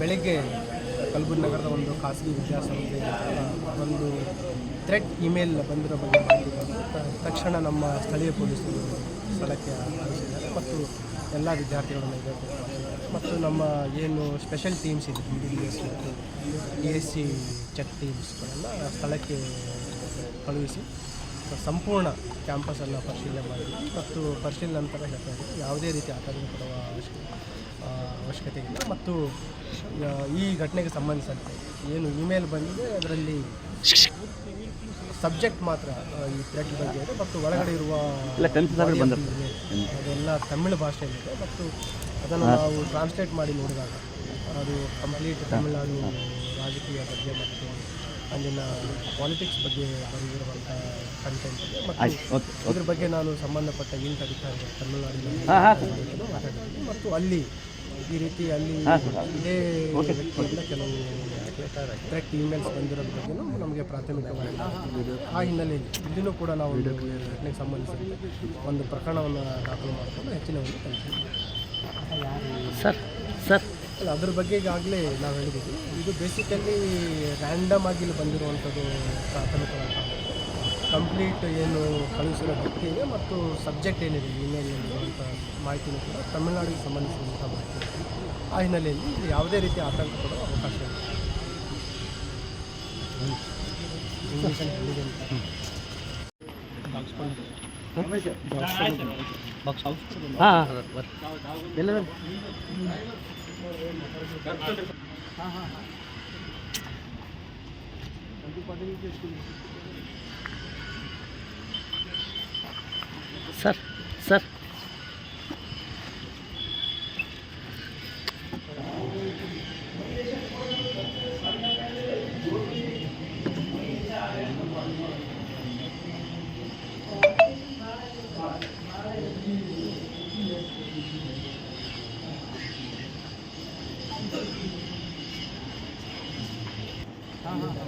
ಬೆಳಗ್ಗೆ ಕಲಬುರಗಿ ನಗರದ ಒಂದು ಖಾಸಗಿ ವಿದ್ಯಾಸಂಸ್ಥೆ ಒಂದು ಥ್ರೆಟ್ ಇಮೇಲ್ ಬಂದಿರೋ ಬಗ್ಗೆ ತಕ್ಷಣ ನಮ್ಮ ಸ್ಥಳೀಯ ಪೊಲೀಸರು ಸ್ಥಳಕ್ಕೆ ಆಗಮಿಸಿದ್ದಾರೆ ಮತ್ತು ಎಲ್ಲ ವಿದ್ಯಾರ್ಥಿಗಳನ್ನು ಇದಕ್ಕೆ ಮತ್ತು ನಮ್ಮ ಏನು ಸ್ಪೆಷಲ್ ಟೀಮ್ಸ್ ಇದೆ ಬಿ ಡಿ ಎಸ್ ಮತ್ತು ಡಿ ಎಸ್ ಸಿ ಚೆಕ್ ಟೀಮ್ಸ್ಗಳೆಲ್ಲ ಸ್ಥಳಕ್ಕೆ ಕಳುಹಿಸಿ ಸಂಪೂರ್ಣ ಕ್ಯಾಂಪಸನ್ನು ಪರಿಶೀಲನೆ ಮಾಡಿದ್ವಿ ಮತ್ತು ಪರಿಶೀಲನೆ ನಂತರ ಹೇಳ್ತಾ ಇದ್ದೀವಿ ಯಾವುದೇ ರೀತಿ ಆತಂಕ ಪಡುವ ಅವಶ್ಯಕ. ಅವಶ್ಯಕತೆ ಇಲ್ಲ ಮತ್ತು ಈ ಘಟನೆಗೆ ಸಂಬಂಧಿಸಿದಂತೆ ಏನು ಇಮೇಲ್ ಬಂದಿದೆ ಅದರಲ್ಲಿ ಸಬ್ಜೆಕ್ಟ್ ಮಾತ್ರ ಈ ಥ್ರೆಡ್ ಬಗ್ಗೆ ಇದೆ ಮತ್ತು ಒಳಗಡೆ ಇರುವ ಅದೆಲ್ಲ ತಮಿಳು ಭಾಷೆಯಲ್ಲಿದೆ ಮತ್ತು ಅದನ್ನು ನಾವು ಟ್ರಾನ್ಸ್ಲೇಟ್ ಮಾಡಿ ನೋಡಿದಾಗ ಅದು ಕಂಪ್ಲೀಟ್ ತಮಿಳುನಾಡು ರಾಜಕೀಯ ಬಗ್ಗೆ ಮತ್ತು ಅಲ್ಲಿನ ಪಾಲಿಟಿಕ್ಸ್ ಬಗ್ಗೆ ಬರೆದಿರುವಂಥ ಕಂಟೆಂಟ್ ಇದೆ. ಮತ್ತು ಇದ್ರ ಬಗ್ಗೆ ನಾನು ಸಂಬಂಧಪಟ್ಟ ಇಂಟ್ ಅಧಿಕಾರಿಗಳು ತಮಿಳುನಾಡಿನ ಮಾತಾಡಿದ್ದೀನಿ. ಮತ್ತು ಅಲ್ಲಿ ಈ ರೀತಿ ಅಲ್ಲಿ ಇದೇ ವ್ಯಕ್ತಿಯಿಂದ ಕೆಲವು ಥ್ರೆಟ್ ಇಮೇಲ್ಸ್ ಬಂದಿರೋದ್ರ ಬಗ್ಗೆನೂ ನಮಗೆ ಪ್ರಾಥಮಿಕವಾಗಿ. ಆ ಹಿನ್ನೆಲೆಯಲ್ಲಿ ಇಲ್ಲಿನೂ ಕೂಡ ನಾವು ಘಟನೆಗೆ ಸಂಬಂಧಿಸಿದಂತೆ ಒಂದು ಪ್ರಕರಣವನ್ನು ದಾಖಲು ಮಾಡಿಕೊಂಡು ಹೆಚ್ಚಿನ ಒಂದು ಸರ್ ಸರ್ ಅಲ್ಲ ಅದ್ರ ಬಗ್ಗೆ ಈಗಾಗಲೇ ನಾವು ಹೇಳಿದ್ದೀವಿ. ಇದು ಬೇಸಿಕಲಿ ರ್ಯಾಂಡಮ್ ಆಗಿ ಇಲ್ಲಿ ಬಂದಿರುವಂಥದ್ದು ಪ್ರಾಥಮಿಕವಾಗಿ ಕಂಪ್ಲೀಟ್ ಏನು ಕಳುಹಿಸಿರೋ ವ್ಯಕ್ತಿ ಇದೆ ಮತ್ತು ಸಬ್ಜೆಕ್ಟ್ ಏನಿದೆ ಇಮೇಲ್ನಲ್ಲಿರುವಂಥ ಮಾಹಿತಿನೂ ಕೂಡ ತಮಿಳುನಾಡಿಗೆ ಸಂಬಂಧಿಸಿದಂಥ ಮಾಹಿತಿ ಆ ಹಿನ್ನೆಲೆಯಲ್ಲಿ ಇಲ್ಲಿ ಯಾವುದೇ ರೀತಿ ಆತಂಕ ಕೊಡೋ ಅವಕಾಶ ಇಲ್ಲ. ಹಾಂ ಹೇಳಿದೆ सर सर। हाँ हाँ